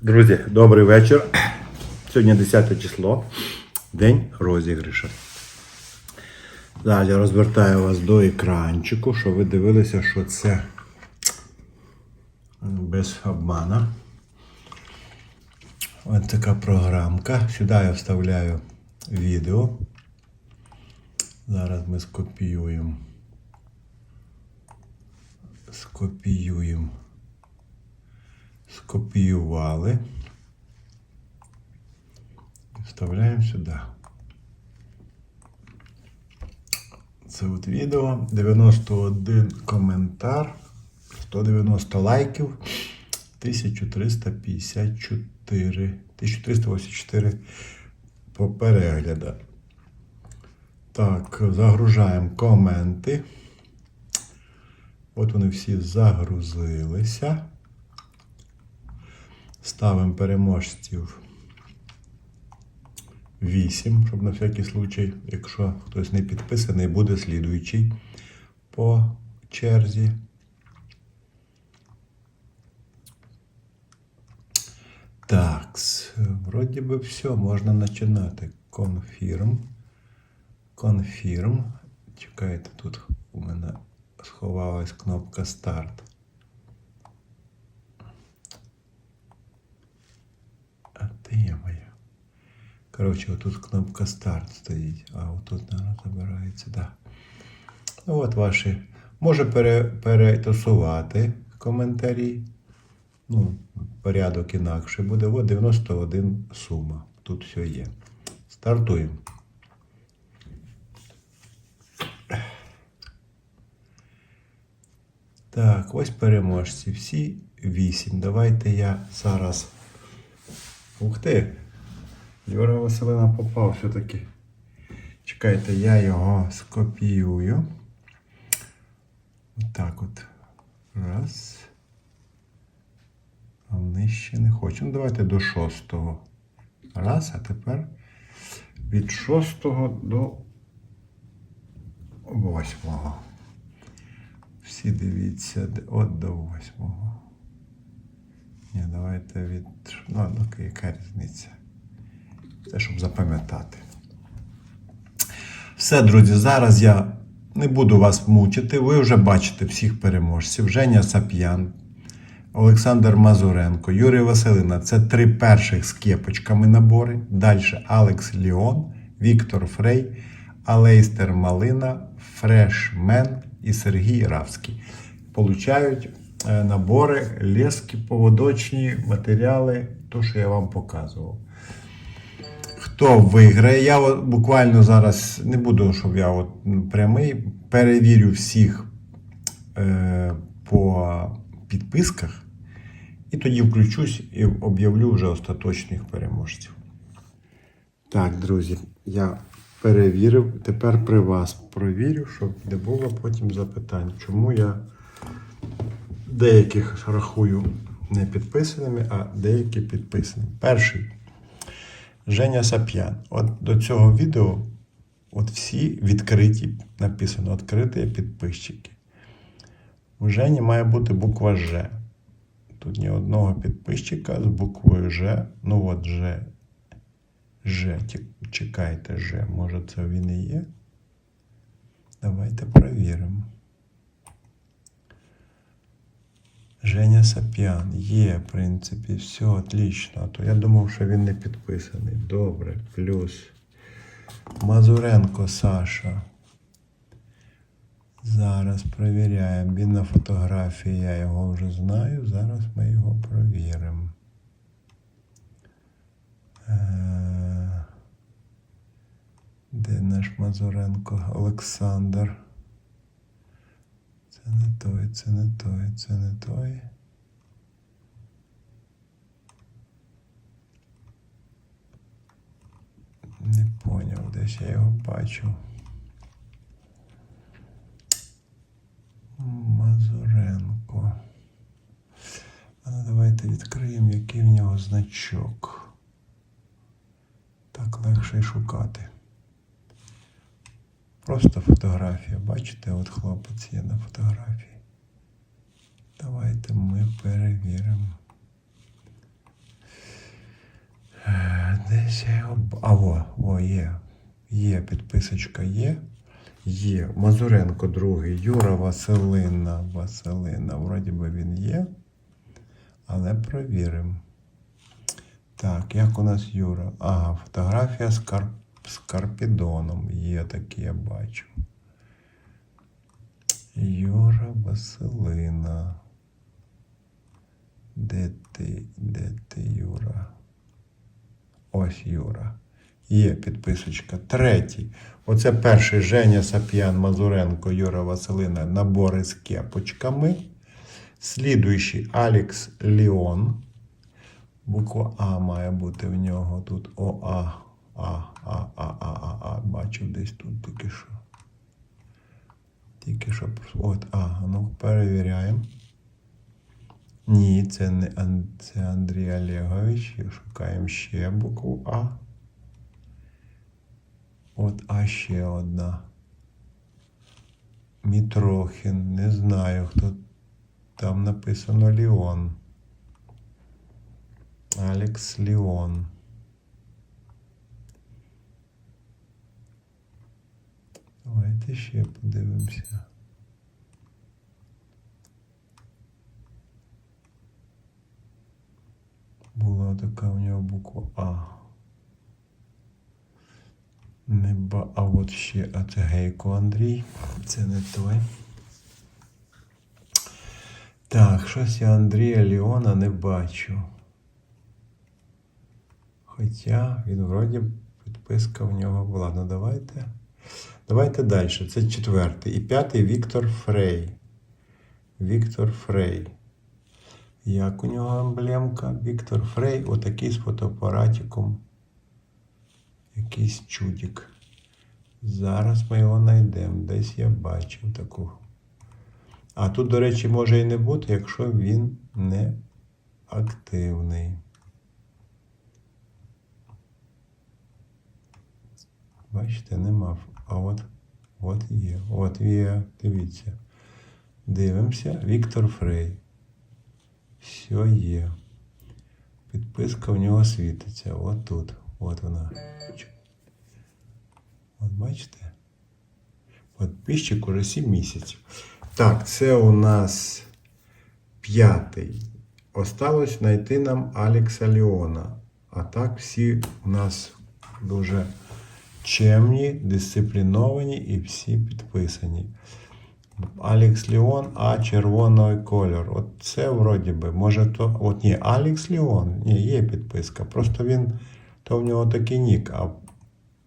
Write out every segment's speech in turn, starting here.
Друзі, добрий вечір. Сьогодні 10 число, день розіграшу. Я розвертаю вас до екранчику, щоб ви дивилися, що це без обмана. Ось така програмка. Сюди я вставляю відео. Зараз ми скопіюємо. Скопіюємо. Скопіювали. Вставляємо сюди. Це от відео. 91 коментар, 190 лайків, 1354, 1384 по перегляду. Так, загружаємо коменти. От вони всі загрузилися. Ставимо переможців 8, щоб на всякий случай, якщо хтось не підписаний, буде слідуючий по черзі. Так, вроді би все, можна починати. Confirm. Confirm. Чекайте, тут у мене сховалась кнопка старт. А де є моя? Коротше, отут кнопка старт стоїть, а отут, наверное, забирається, да. Ну, от ваші. Може пере, перетасувати коментарі. Ну, порядок інакше буде. От 91 сума. Тут все є. Стартуємо. Так, ось переможці. Всі вісім. Давайте я зараз. Ух ти! Юра Василина попав все-таки. Чекайте, я його скопіюю. Отак от. Раз. А нижче не хочу. Ну, давайте до шостого. Раз, а тепер від шостого до восьмого. Всі дивіться, от до восьмого. Ні, давайте від. Ну, ну яка різниця? Це щоб запам'ятати. Все, друзі, зараз я не буду вас мучити. Ви вже бачите всіх переможців. Женя Сап'ян, Олександр Мазуренко, Юрій Василина. Це три перших з кепочками набори. Далі Алекс Ліон, Віктор Фрей, Алейстер Малина, Фрешмен і Сергій Равський. Получають е, набори, лески, поводочні матеріали, то, що я вам показував. Хто виграє? Я от буквально зараз не буду, щоб я от прямий. Перевірю всіх е, по підписках. І тоді включусь і об'явлю вже остаточних переможців. Так, друзі, я перевірив. Тепер при вас провірю, щоб не було потім запитань, чому я деяких рахую не підписаними, а деякі підписані. Перший. Женя Сап'ян. От до цього відео от всі відкриті, написано відкриті підписчики. У Жені має бути буква Ж. Тут ні одного підписчика з буквою Ж. Ну от Ж. Ж. Чекайте Ж. Може це він і є? Давайте перевіримо. Женя Сап'ян є, в принципі, все отлично. А то я думав, що він не підписаний. Добре, плюс. Мазуренко Саша. Зараз перевіряємо. Він на фотографії, я його вже знаю. Зараз ми його провіримо. Е, Де наш Мазуренко? Олександр. Той, це не той, це не той. Не поняв, десь я його бачу. Мазуренко. А ну давайте відкриємо, який в нього значок. Так легше й шукати. Просто фотографія. Бачите, от хлопець є на фотографії. Давайте ми перевіримо. Десь я його. б- А о, є. Є, підписочка є. Є. Мазуренко другий. Юра Василина. Василина. Вроді би він є. Але провіримо. Так, як у нас Юра? Ага, фотографія з, кар... з Карпідоном. Є такі, я бачу. Юра Василина. Де ти? Де ти, Юра? Ось Юра. Є підписочка. Третій. Оце перший Женя Сап'ян Мазуренко, Юра Василина. Набори з кепочками. Слідуючий Алекс Ліон. Буква А має бути в нього тут. О, А. А, А, А, А, А, А. Бачив десь тут тільки що. Тільки що. От, А. Ну, перевіряємо. Ні, це не це Андрій Олегович. Шукаємо ще букву А. От А ще одна. Мітрохін. Не знаю, хто там написано Ліон. Алекс Ліон. Давайте ще подивимося. Була така в нього буква А. Не ба, а от ще, а це Гейко Андрій. Це не той. Так, щось я Андрія Ліона не бачу. Хоча він вроді підписка в нього була. Ну давайте. Давайте далі. Це четвертий. І п'ятий Віктор Фрей. Віктор Фрей. Як у нього емблемка? Віктор Фрей, отакий з фотоапаратиком. Якийсь чудик. Зараз ми його знайдемо. Десь я бачив таку. А тут, до речі, може і не бути, якщо він не активний. Бачите, нема. А от, от є. От є. Дивіться. Дивимося. Віктор Фрей. Все є. Підписка в нього світиться. От тут. От вона. От бачите? Подписчик уже 7 місяців. Так, це у нас п'ятий. Осталось знайти нам Алекса Леона. А так всі у нас дуже чемні, дисципліновані і всі підписані. Алекс Леон, а червоний кольор. От це вроді би, може то. От ні, Алекс Леон, ні, є підписка. Просто він, то в нього такий нік, а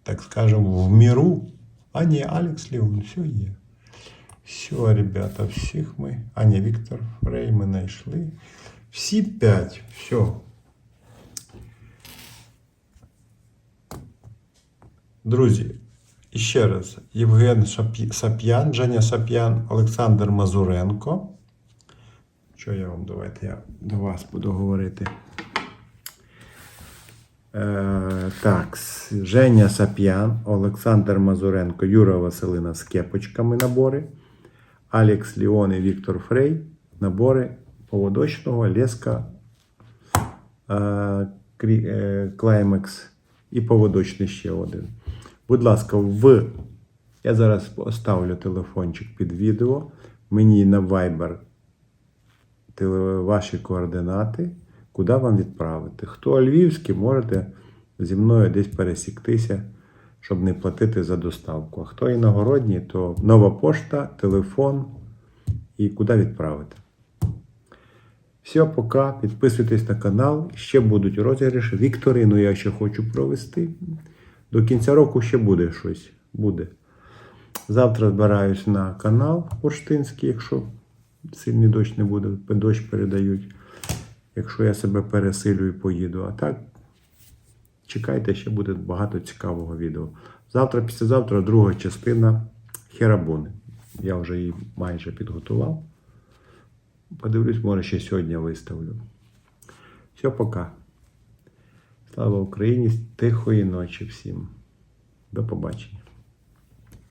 так скажемо, в міру. А ні, Алекс Леон, все є. Все, ребята, всіх ми. А ні, Віктор Фрей ми знайшли. Всі п'ять. Все. Друзі, І ще раз, Євген Сап'ян, Женя Сап'ян, Олександр Мазуренко. Що я вам давайте я до вас буду говорити. Е, так, Женя Сап'ян, Олександр Мазуренко, Юра Василина з кепочками набори. Алекс Ліон і Віктор Фрей. Набори поводочного, леска, е, Клаймекс і поводочний ще один. Будь ласка, в. Я зараз поставлю телефончик під відео. Мені на Viber ваші координати, куди вам відправити. Хто львівський, можете зі мною десь пересіктися, щоб не платити за доставку. А хто іногородній, то нова пошта, телефон і куди відправити. Все, пока. Підписуйтесь на канал. Ще будуть розіграші. Вікторину я ще хочу провести. До кінця року ще буде щось. Буде. Завтра збираюсь на канал Бурштинський, якщо сильний дощ не буде, дощ передають. Якщо я себе пересилю і поїду. А так, чекайте, ще буде багато цікавого відео. Завтра, післязавтра, друга частина Херабуни. Я вже її майже підготував. Подивлюсь, може, ще сьогодні виставлю. Все, пока. Слава Україні! Тихої ночі всім. До побачення.